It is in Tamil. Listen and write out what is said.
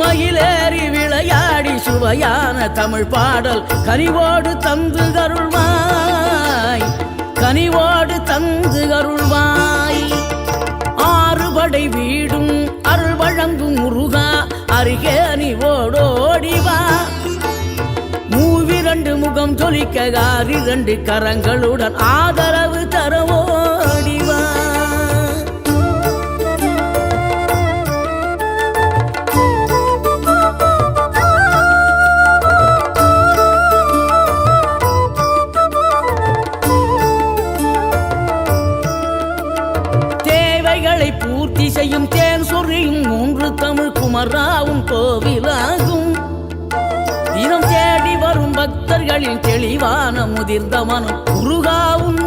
மயிலேறி விளையாடி சுவையான தமிழ் பாடல் கனிவோடு தந்து கருள்வாய் கனிவோடு தந்து கருள்வாய் ஆறுபடை வீடும் அருள் வழங்கும் முருகா அருகே அணிவோடோடிவா மூவிரண்டு முகம் ஜொலிக்க இரண்டு கரங்களுடன் ஆதரவு தேவைகளை பூர்த்தி செய்யும் தேன் சொறியும் மூன்று தமிழ் குமராவும் கோவிலாகும். தினம் தேடி வரும் பக்தர்களின் தெளிவான முதிர்ந்த மனம் குருகாவும்